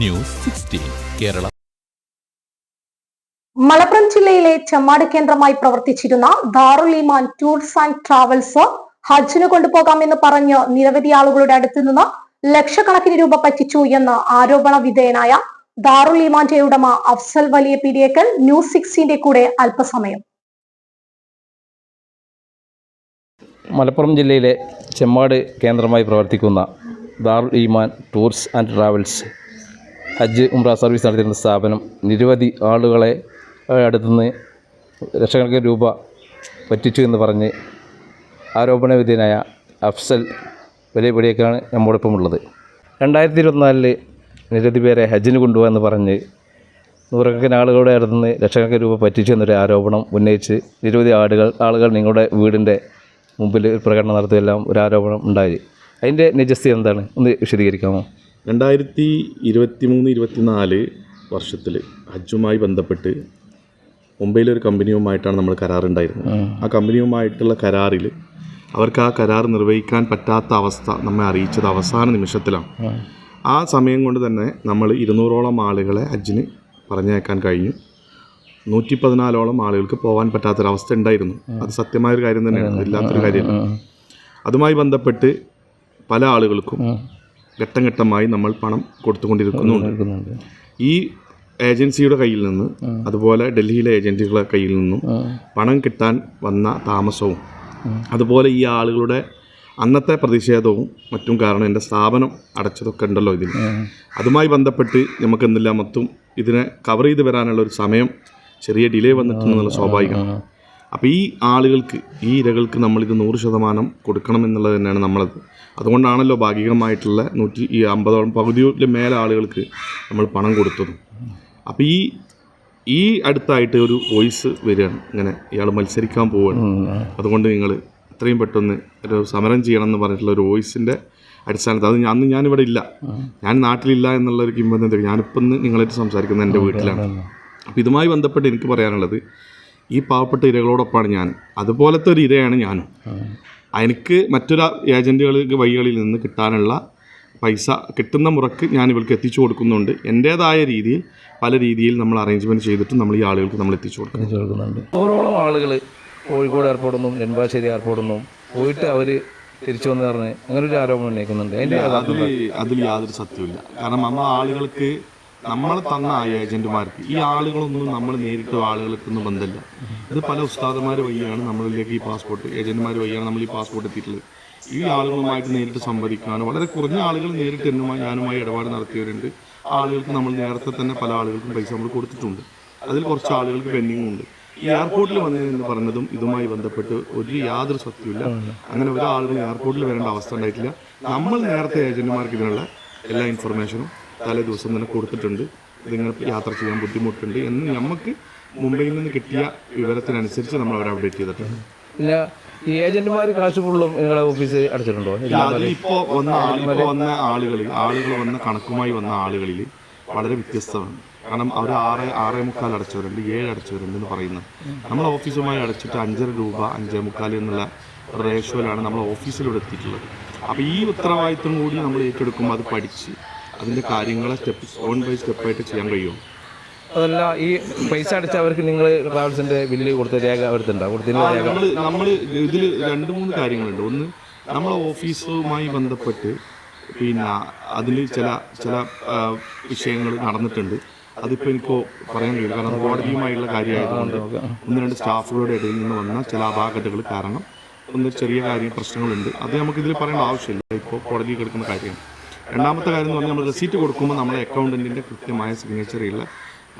News sixteen Kerala. Malappuram ജില്ലയിലെ ചെമ്മാട് കേന്ദ്രമായി പ്രവർത്തിച്ചിരുന്ന ദാറുൽ ഈമാൻ ടൂർസ് ആൻഡ് ട്രാവൽസ് ഹജ്ജിന് കൊണ്ടുപോകാമെന്ന് പറഞ്ഞ് നിരവധി ആളുകളുടെ അടുത്ത് നിന്ന് ലക്ഷക്കണക്കിന് രൂപ പറ്റിച്ചു എന്ന് ആരോപണ വിധേയനായ ദാറുൽ ഈമാന്റെ ഉടമ അഫ്സൽ വലിയ പിരിയേക്കൽ ന്യൂസ് സിക്സിന്റെ കൂടെ അല്പസമയം. മലപ്പുറം ജില്ലയിലെ ചെമ്മാട് കേന്ദ്രമായി പ്രവർത്തിക്കുന്ന Darul Iman tours and travels Hajj Umrah service നടത്തിയിരുന്ന സ്ഥാപനം നിരവധി ആളുകളെ അടുത്തുനിന്ന് ലക്ഷക്കണക്കിന് രൂപ പറ്റിച്ചു എന്ന് പറഞ്ഞ് ആരോപണ വിധേയനായ അഫ്സൽ വലിയ പിടിയൊക്കെയാണ് നമ്മോടൊപ്പം ഉള്ളത്. രണ്ടായിരത്തി ഇരുപത്തിനാലിൽ നിരവധി പേരെ ഹജ്ജിന് കൊണ്ടുപോകാമെന്ന് പറഞ്ഞ് നൂറുകണക്കിന് ആളുകളുടെ അടുത്തുനിന്ന് ലക്ഷക്കണക്കിന് രൂപ പറ്റിച്ചു എന്നൊരു ആരോപണം ഉന്നയിച്ച് നിരവധി ആളുകൾ ആളുകൾ നിങ്ങളുടെ വീടിന്റെ മുമ്പിൽ ഒരു പ്രകടനം നടത്തിയെല്ലാം ഒരു ആരോപണം ഉണ്ടായി. അതിന്റെ നിജസ്ഥിതി എന്താണ്? ഒന്ന് വിശദീകരിക്കാമോ? രണ്ടായിരത്തി ഇരുപത്തി മൂന്ന് ഇരുപത്തിനാല് വർഷത്തിൽ ഹജ്ജുമായി ബന്ധപ്പെട്ട് മുംബൈയിലൊരു കമ്പനിയുമായിട്ടാണ് നമ്മൾ കരാറുണ്ടായിരുന്നത്. ആ. കമ്പനിയുമായിട്ടുള്ള കരാറിൽ അവർക്ക് ആ കരാർ നിർവഹിക്കാൻ പറ്റാത്ത അവസ്ഥ നമ്മെ അറിയിച്ചത് അവസാന നിമിഷത്തിലാണ്. ആ. സമയം കൊണ്ട് തന്നെ നമ്മൾ ഇരുന്നൂറോളം ആളുകളെ ഹജ്ജിന് പറഞ്ഞേക്കാൻ കഴിഞ്ഞു. നൂറ്റി പതിനാലോളം ആളുകൾക്ക് പോകാൻ പറ്റാത്തൊരവസ്ഥ ഉണ്ടായിരുന്നു. അത് സത്യമായൊരു കാര്യം തന്നെയാണ് ഇല്ലാത്തൊരു കാര്യമല്ല. അതുമായി ബന്ധപ്പെട്ട് പല ആളുകൾക്കും ഘട്ടം ഘട്ടമായി നമ്മൾ പണം കൊടുത്തുകൊണ്ടിരിക്കുന്നുണ്ട്. ഈ ഏജൻസിയുടെ കയ്യിൽ നിന്ന് അതുപോലെ ഡൽഹിയിലെ ഏജൻസികളെ കയ്യിൽ നിന്നും പണം കിട്ടാൻ വന്ന താമസവും അതുപോലെ ഈ ആളുകളുടെ അന്നത്തെ പ്രതിഷേധവും മറ്റും കാരണം എന്റെ സ്ഥാപനം അടച്ചതൊക്കെ ഉണ്ടല്ലോ ഇതിൽ. അതുമായി ബന്ധപ്പെട്ട് നമുക്ക് എന്തില്ല മൊത്തം ഇതിനെ കവർ ചെയ്ത് വരാനുള്ള ഒരു സമയം ചെറിയ ഡിലേ വന്നിട്ടുണ്ടെന്നുള്ള സ്വാഭാവികമാണ് അപ്പോൾ ഈ ആളുകൾക്ക് ഈ ഇരകൾക്ക് നമ്മളിത് നൂറ് ശതമാനം കൊടുക്കണം എന്നുള്ളത് തന്നെയാണ് നമ്മളത്. അതുകൊണ്ടാണല്ലോ ഭാഗികമായിട്ടുള്ള നൂറ്റി ഈ അമ്പതോളം പകുതിയിൽ മേലെ ആളുകൾക്ക് നമ്മൾ പണം കൊടുത്തതും. അപ്പോൾ ഈ ഈ അടുത്തായിട്ട് ഒരു വോയിസ് വരികയാണ്. ഇങ്ങനെ ഇയാൾ മത്സരിക്കാൻ പോവുകയാണ്. അതുകൊണ്ട് നിങ്ങൾ എത്രയും പെട്ടെന്ന് ഒരു സമരം ചെയ്യണം എന്ന് പറഞ്ഞിട്ടുള്ള ഒരു വോയിസിന്റെ അടിസ്ഥാനത്തിൽ അത് ഞാൻ- അന്ന് ഞാനിവിടെ ഇല്ല. ഞാൻ നാട്ടിലില്ല എന്നുള്ള ഒരു കിംബന്ധം ഞാനിപ്പം നിങ്ങളായിട്ട് സംസാരിക്കുന്നത് എന്റെ വീട്ടിലാണ്. അപ്പോൾ ഇതുമായി ബന്ധപ്പെട്ട് എനിക്ക് പറയാനുള്ളത് ഈ പാവപ്പെട്ട ഇരകളോടൊപ്പമാണ് ഞാൻ. അതുപോലത്തെ ഒരു ഇരയാണ് ഞാനും. എനിക്ക് മറ്റൊരു ഏജന്റുകൾക്ക് വഴികളിൽ നിന്ന് കിട്ടാനുള്ള പൈസ കിട്ടുന്ന മുറക്ക് ഞാൻ ഇവർക്ക് എത്തിച്ചു കൊടുക്കുന്നുണ്ട്. എന്റേതായ രീതിയിൽ പല രീതിയിൽ നമ്മൾ അറേഞ്ച്മെന്റ് ചെയ്തിട്ട് നമ്മൾ ഈ ആളുകൾക്ക് നമ്മൾ എത്തിച്ചു കൊടുക്കുന്നുണ്ട്. നൂറോളം ആളുകൾ കോഴിക്കോട് എയർപോർട്ടിൽ നിന്നും നെടുമ്പാശ്ശേരി എയർപോർട്ടിൽ നിന്നും പോയിട്ട് അവർ തിരിച്ചു വന്ന് പറഞ്ഞ് അങ്ങനെ ഒരു ആരോപണം ഉന്നയിക്കുന്നുണ്ട്. അതിൽ അതിൽ യാതൊരു സത്യമില്ല കാരണം നമ്മൾ ആളുകൾക്ക് നമ്മൾ തന്ന ആ ഏജന്റുമാർക്ക് ഈ ആളുകളൊന്നും നമ്മൾ നേരിട്ട് ആളുകൾക്ക് ഒന്നും ബന്ധമില്ല. ഇത് പല ഉസ്താദന്മാർ വഴിയാണ് നമ്മളിലേക്ക് ഈ പാസ്പോർട്ട് ഏജന്റുമാർ വഴിയാണ് നമ്മൾ ഈ പാസ്പോർട്ട് എത്തിയിട്ടുള്ളത്. ഈ ആളുകളുമായിട്ട് നേരിട്ട് സംവദിക്കാനും വളരെ കുറഞ്ഞ ആളുകൾ നേരിട്ട് എന്നുമായി ഞാനുമായി ഇടപാട് നടത്തിയവരുണ്ട്. ആളുകൾക്ക് നമ്മൾ നേരത്തെ തന്നെ പല ആളുകൾക്കും പൈസ നമ്മൾ കൊടുത്തിട്ടുണ്ട്. അതിൽ കുറച്ച് ആളുകൾക്ക് പെൻഡിങ്ങും ഉണ്ട്. എയർപോർട്ടിൽ വന്നതെന്ന് പറഞ്ഞതും ഇതുമായി ബന്ധപ്പെട്ട് ഒരു യാതൊരു സത്യമില്ല അങ്ങനെ ഒരാളും എയർപോർട്ടിൽ വരേണ്ട അവസ്ഥ ഉണ്ടായിട്ടില്ല. നമ്മൾ നേരത്തെ ഏജന്റുമാർക്ക് ഇതിനുള്ള എല്ലാ ഇൻഫർമേഷനും തലേ ദിവസം തന്നെ കൊടുത്തിട്ടുണ്ട്. ഇതിങ്ങനെ യാത്ര ചെയ്യാൻ ബുദ്ധിമുട്ടുണ്ട് എന്ന് നമുക്ക് മുംബൈയിൽ നിന്ന് കിട്ടിയ വിവരത്തിനനുസരിച്ച് നമ്മൾ അവരെ അപ്ഡേറ്റ് ചെയ്തിട്ടുണ്ട്. പിന്നെ ഈ ഏജന്റുമാർ കാശ് ഫുള്ളും നിങ്ങളുടെ ഓഫീസ് അടച്ചിട്ടുണ്ടോ? അതിൽ ഇപ്പോ വന്ന ഇപ്പോ വന്ന ആളുകളിൽ ആളുകൾ വന്ന കണക്കുമായി വന്ന ആളുകളിൽ വളരെ വ്യത്യസ്തമാണ്. കാരണം അവർ ആറ് ആറേ മുക്കാൽ അടച്ചവരുണ്ട് ഏഴ് അടച്ചവരുണ്ട് എന്ന് പറയുന്നത്. നമ്മൾ ഓഫീസുമായി അടച്ചിട്ട് അഞ്ചര രൂപ അഞ്ചേ മുക്കാൽ എന്നുള്ള റേഷ്യോയിലാണ് നമ്മൾ ഓഫീസിലൂടെ എത്തിയിട്ടുള്ളത്. അപ്പോൾ ഈ ഉത്തരവാദിത്വം കൂടി നമ്മൾ ഏറ്റെടുക്കുമ്പോൾ അത് പഠിച്ച് അതിന്റെ കാര്യങ്ങളെ സ്റ്റെപ്പ് ഓൺ ബൈ സ്റ്റെപ്പായിട്ട് ചെയ്യാൻ കഴിയുമോ അതല്ല ഈ പൈസ അടച്ച അവർക്ക് നിങ്ങൾ ട്രാവൽസിന്റെ ബില്ല് കൊടുത്ത രേഖ എടുത്തിട്ടുണ്ടോ കൊടുത്തതിന്റെ രേഖ? നമ്മൾ നമ്മൾ ഇതിൽ രണ്ട് മൂന്ന് കാര്യങ്ങളുണ്ട്. ഒന്ന് നമ്മൾ ഓഫീസുമായി ബന്ധപ്പെട്ട് പിന്നെ അതിൽ ചില ചില വിഷയങ്ങൾ നടന്നിട്ടുണ്ട്. അതിപ്പോൾ എനിക്ക് പറയാൻ കഴിയില്ല. കാരണം കോടതിയുമായുള്ള കാര്യമായതുകൊണ്ട് ഒന്ന് രണ്ട് സ്റ്റാഫുകളുടെ ഇടയിൽ നിന്ന് വന്ന ചില അപാകതകൾ കാരണം ഒന്ന് ചെറിയ കാര്യം പ്രശ്നങ്ങളുണ്ട്. അത് നമുക്ക് ഇതിൽ പറയേണ്ട ആവശ്യമില്ല. ഇപ്പോൾ കോടതി കിടക്കുന്ന കാര്യമാണ് രണ്ടാമത്തെ കാര്യം എന്ന് പറഞ്ഞാൽ നമ്മൾ റെസീറ്റ് കൊടുക്കുമ്പോൾ നമ്മുടെ അക്കൗണ്ടന്റിന്റെ കൃത്യമായ സിഗ്നേച്ചറുള്ള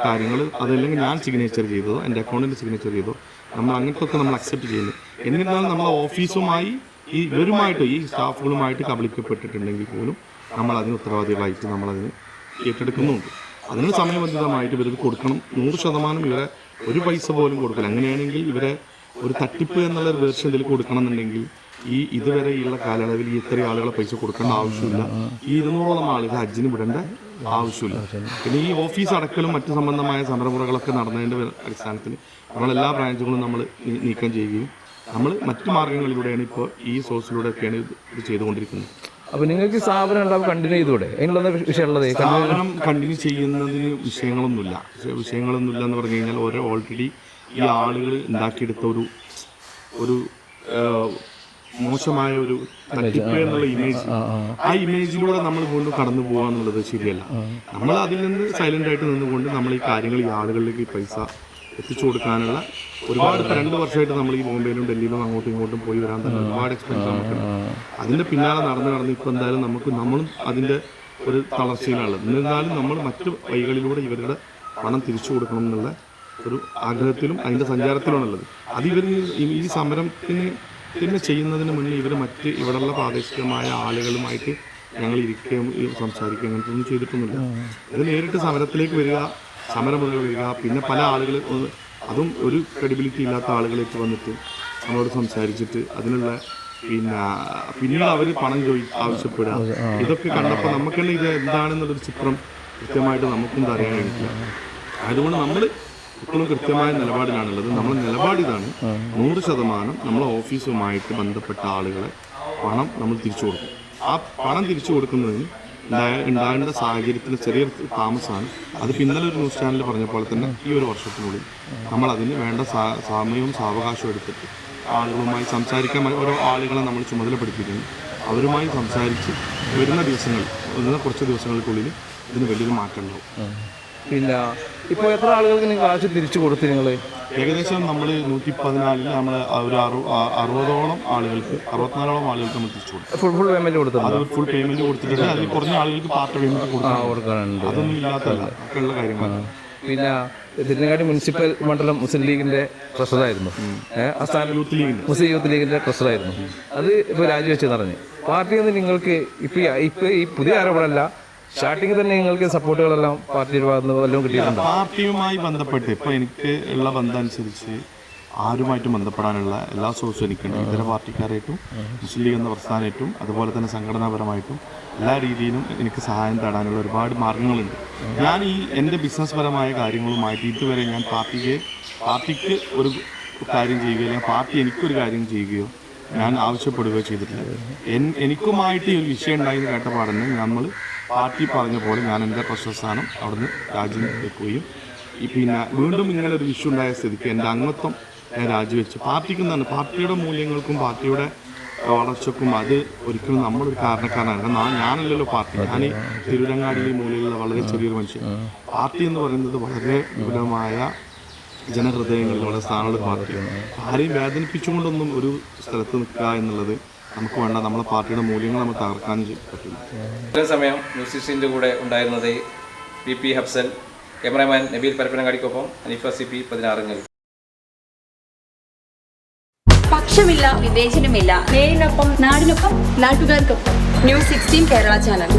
കാര്യങ്ങൾ അതല്ലെങ്കിൽ ഞാൻ സിഗ്നേച്ചർ ചെയ്തതോ എന്റെ അക്കൗണ്ടിന്റെ സിഗ്നേച്ചർ ചെയ്തോ നമ്മൾ അങ്ങനത്തെ നമ്മൾ അക്സെപ്റ്റ് ചെയ്യുന്നു. എന്നിരുന്നാലും നമ്മൾ ഓഫീസുമായി ഈ ഇവരുമായിട്ട് ഈ സ്റ്റാഫുകളുമായിട്ട് കബളിക്കപ്പെട്ടിട്ടുണ്ടെങ്കിൽ പോലും നമ്മൾ അതിന് ഉത്തരവാദികളായിട്ട് നമ്മളതിന് ഏറ്റെടുക്കുന്നുണ്ട്. അതിന് സമയബന്ധിതമായിട്ട് ഇവർക്ക് കൊടുക്കണം. നൂറ് ശതമാനം ഇവരെ ഒരു പൈസ പോലും കൊടുക്കില്ല. അങ്ങനെയാണെങ്കിൽ ഇവരെ ഒരു തട്ടിപ്പ് എന്നുള്ള ഒരു വേർഷൻ ഇതിൽ കൊടുക്കണം എന്നുണ്ടെങ്കിൽ ഈ ഇതുവരെയുള്ള കാലയളവിൽ ഈ ഇത്രയും ആളുകളെ പൈസ കൊടുക്കേണ്ട ആവശ്യമില്ല. ഈ ഇരുന്നൂറോളം ആളുകൾ ഹജ്ജിന് വിടേണ്ട ആവശ്യമില്ല. പിന്നെ ഈ ഓഫീസ് അടക്കലും മറ്റു സംബന്ധമായ സമരമുറകളൊക്കെ നടന്നതിന്റെ അടിസ്ഥാനത്തിൽ നമ്മളെല്ലാ ബ്രാഞ്ചുകളും നമ്മൾ നീക്കം ചെയ്യുകയും നമ്മൾ മറ്റു മാർഗങ്ങളിലൂടെയാണ് ഇപ്പോൾ ഈ സോഴ്സിലൂടെയൊക്കെയാണ് ഇത് ഇത് ചെയ്തുകൊണ്ടിരിക്കുന്നത്. അപ്പോൾ നിങ്ങൾക്ക് സ്ഥാപനം ഉണ്ടാവും കണ്ടിന്യൂ ചെയ്തൂടെ അതിനുള്ള വിഷയമുള്ളത്? കണ്ടിന്യൂ സ്ഥാപനം കണ്ടിന്യൂ ചെയ്യുന്നതിന് വിഷയങ്ങളൊന്നുമില്ല. പക്ഷേ വിഷയങ്ങളൊന്നുമില്ല എന്ന് പറഞ്ഞു കഴിഞ്ഞാൽ ഓരോ ഓൾറെഡി ഈ ആളുകൾ ഉണ്ടാക്കിയെടുത്ത ഒരു ഒരു മോശമായ ഒരു തട്ടിപ്പ് എന്നുള്ള ഇമേജ് ആ ഇമേജിലൂടെ നമ്മൾ കൊണ്ട് കടന്നു പോകുക എന്നുള്ളത് ശരിയല്ല നമ്മൾ അതിൽ നിന്ന് സൈലന്റ് ആയിട്ട് നിന്നുകൊണ്ട് നമ്മൾ ഈ കാര്യങ്ങൾ ഈ ആളുകളിലേക്ക് ഈ പൈസ എത്തിച്ചു കൊടുക്കാനുള്ള ഒരുപാട് രണ്ട് വർഷമായിട്ട് നമ്മൾ ഈ ബോംബെയിലും ഡൽഹിയിലും അങ്ങോട്ടും ഇങ്ങോട്ടും പോയി വരാൻ തന്നെ ഒരുപാട് എക്സ്പെൻസ് നമുക്കുണ്ട് അതിന്റെ പിന്നാലെ നടന്ന് നടന്ന് ഇപ്പൊ എന്തായാലും നമുക്ക് നമ്മളും അതിന്റെ ഒരു തളർച്ചയിലാണ്. എന്നിരുന്നാലും നമ്മൾ മറ്റു വഴികളിലൂടെ ഇവരുടെ പണം തിരിച്ചു കൊടുക്കണം എന്നുള്ള ഒരു ആഗ്രഹത്തിലും അതിന്റെ സഞ്ചാരത്തിലുമാണുള്ളത്. അത് ഇവർ ഈ സമരത്തിന് തന്നെ ചെയ്യുന്നതിന് മുന്നേ ഇവർ മറ്റ് ഇവിടെയുള്ള പ്രാദേശികമായ ആളുകളുമായിട്ട് ഞങ്ങൾ ഇരിക്കുകയും സംസാരിക്കുകയും അങ്ങനത്തെ ഒന്നും ചെയ്തിട്ടൊന്നുമില്ല. അത് നേരിട്ട് സമരത്തിലേക്ക് വരിക സമരം മുതൽ വരിക പിന്നെ പല ആളുകൾ അതും ഒരു ക്രെഡിബിലിറ്റി ഇല്ലാത്ത ആളുകളേക്ക് വന്നിട്ട് നമ്മളോട് സംസാരിച്ചിട്ട് അതിനുള്ള പിന്നെ പിന്നീട് അവർ പണം ചോദി ആവശ്യപ്പെടുക. ഇതൊക്കെ കണ്ടപ്പോൾ നമുക്ക് തന്നെ ഇത് എന്താണെന്നുള്ളൊരു ചിത്രം കൃത്യമായിട്ട് നമുക്കൊന്നും അറിയാൻ കഴിയില്ല അതുകൊണ്ട് നമ്മൾ ഇപ്പോഴും കൃത്യമായ നിലപാടിലാണുള്ളത്. നമ്മൾ നിലപാട് ഇതാണ്. നൂറ് ശതമാനം നമ്മളെ ഓഫീസുമായിട്ട് ബന്ധപ്പെട്ട ആളുകളെ പണം നമ്മൾ തിരിച്ചു കൊടുക്കും. ആ പണം തിരിച്ചു കൊടുക്കുന്നതിന് ഉണ്ടാകേണ്ട സാഹചര്യത്തിൽ ചെറിയ താമസമാണ് അത് ഇന്നലെ ഒരു ന്യൂസ് ചാനൽ പറഞ്ഞ പോലെ തന്നെ ഈ ഒരു വർഷത്തിനുള്ളിൽ നമ്മൾ അതിന് വേണ്ട സമയവും സാവകാശവും എടുത്തിട്ട് ആളുകളുമായി സംസാരിക്കാൻ ഓരോ ആളുകളെ നമ്മൾ ചുമതലപ്പെടുത്തിയിരുന്നു അവരുമായി സംസാരിച്ച് വരുന്ന ദിവസങ്ങൾ വരുന്ന കുറച്ച് ദിവസങ്ങൾക്കുള്ളിൽ ഇതിന് വലിയൊരു മാറ്റം ഉണ്ടാവും. പിന്നെ ഇപ്പോൾ എത്ര ആളുകൾക്ക് നിങ്ങൾ കാശ് തിരിച്ചു കൊടുത്തു നിങ്ങൾ ഏകദേശം നമ്മൾ നൂറ്റി പതിനാലിൽ നമ്മൾ ഒരു അറുപതോളം ആളുകൾക്ക് അറുപത്തിനാലോളം ആളുകൾക്ക് നമ്മൾ തിരിച്ചു കൊടുത്തു. ഫുൾ ഫുൾ പേയ്മെന്റ് കൊടുത്തിട്ടുണ്ട്? അത് ഫുൾ പേയ്മെന്റ് കൊടുത്തിട്ടുണ്ട്. അതിൽ കുറഞ്ഞ ആളുകൾക്ക് പാർട്ട് പേയ്മെന്റ് കൊടുക്കാറുണ്ട്. അതൊന്നും ഇല്ലാത്തല്ല ഒക്കെയുള്ള കാര്യങ്ങളാണ്. പിന്നെ തിരുനങ്ങാടി മുനിസിപ്പൽ മണ്ഡലം മുസ്ലിം ലീഗിന്റെ ട്രഷറായിരുന്നു ആ സ്ഥാനം യൂത്ത് ലീഗിന് മുസ്ലിം യൂത്ത് ലീഗിന്റെ ട്രഷറായിരുന്നു അത് ഇപ്പോൾ രാജിവെച്ച് നിറഞ്ഞു പാർട്ടിയിൽ നിന്ന് നിങ്ങൾക്ക് ഇപ്പൊ ഇപ്പൊ ഈ പുതിയ ആരോപണമല്ല സ്റ്റാർട്ടിങ്ങിൽ തന്നെ നിങ്ങൾക്ക് സപ്പോർട്ടുകളെല്ലാം പാർട്ടിയുടെ ഭാഗത്ത് വല്ലതും കിട്ടിയിട്ടുണ്ട്? പാർട്ടിയുമായി ബന്ധപ്പെട്ട് ഇപ്പോൾ എനിക്ക് ഉള്ള ബന്ധം അനുസരിച്ച് ആരുമായിട്ടും ബന്ധപ്പെടാനുള്ള എല്ലാ സോഴ്സും എനിക്കുണ്ട്. ഇതര പാർട്ടിക്കാരായിട്ടും മുസ്ലിം ലീഗ് എന്ന പ്രസ്ഥാനമായിട്ടും അതുപോലെ തന്നെ സംഘടനാപരമായിട്ടും എല്ലാ രീതിയിലും എനിക്ക് സഹായം തേടാനുള്ള ഒരുപാട് മാർഗങ്ങളുണ്ട്. ഞാൻ ഈ എന്റെ ബിസിനസ് പരമായ കാര്യങ്ങളുമായിട്ട് ഇതുവരെ ഞാൻ പാർട്ടിക്ക് പാർട്ടിക്ക് ഒരു കാര്യം ചെയ്യുകയോ അല്ലെങ്കിൽ പാർട്ടി എനിക്കൊരു കാര്യം ചെയ്യുകയോ ഞാൻ ആവശ്യപ്പെടുകയോ ചെയ്തിട്ടില്ല. എനിക്കുമായിട്ട് ഈ ഒരു വിഷയം ഉണ്ടായി കേട്ട പാടന്നെ നമ്മൾ പാർട്ടി പറഞ്ഞ പോലെ ഞാൻ എന്റെ ട്രഷർ സ്ഥാനം അവിടുന്ന് രാജ്യം വെക്കുകയും പിന്നെ വീണ്ടും ഇങ്ങനെ ഒരു ഇഷ്യൂ ഉണ്ടായ സ്ഥിതിക്ക് എന്റെ അംഗത്വം ഞാൻ രാജിവെച്ചു. പാർട്ടിക്ക് തന്നെ പാർട്ടിയുടെ മൂല്യങ്ങൾക്കും പാർട്ടിയുടെ വളർച്ചക്കും അത് ഒരിക്കലും നമ്മളൊരു കാരണക്കാരനാണ്. ഞാനല്ലല്ലോ പാർട്ടി. ഞാൻ ഈ മൂലയിലുള്ള വളരെ ചെറിയൊരു മനുഷ്യൻ. പാർട്ടി എന്ന് പറയുന്നത് വളരെ വിപുലമായ ജനഹൃദയങ്ങളിൽ വളരെ സ്ഥാനമുള്ള പാർട്ടിയാണ്. ആരെയും വേദനിപ്പിച്ചുകൊണ്ടൊന്നും ഒരു സ്ഥലത്ത് നിൽക്കുക എന്നുള്ളത് നമുക്ക് വേണ്ട നമ്മളെ പാർട്ടിയുടെ മൂല്യങ്ങൾ നമ്മൾ തകർക്കാനും പറ്റുന്നു പറ്റില്ല. ഇത്രയും സമയം മ്യൂസിഷ്യന്റെ കൂടെ ഉണ്ടായിരുന്നത് P P Habsal cameraman Nabeel പരപ്പനങ്ങാടിക്കൊപ്പം Aneefa C P പതിനാറുങ്ങൽ. പക്ഷമില്ല വിവേചനമില്ല. നേരിനൊപ്പം നാടിനൊപ്പം നാട്ടുകാർക്കൊപ്പം. News sixteen Kerala channel.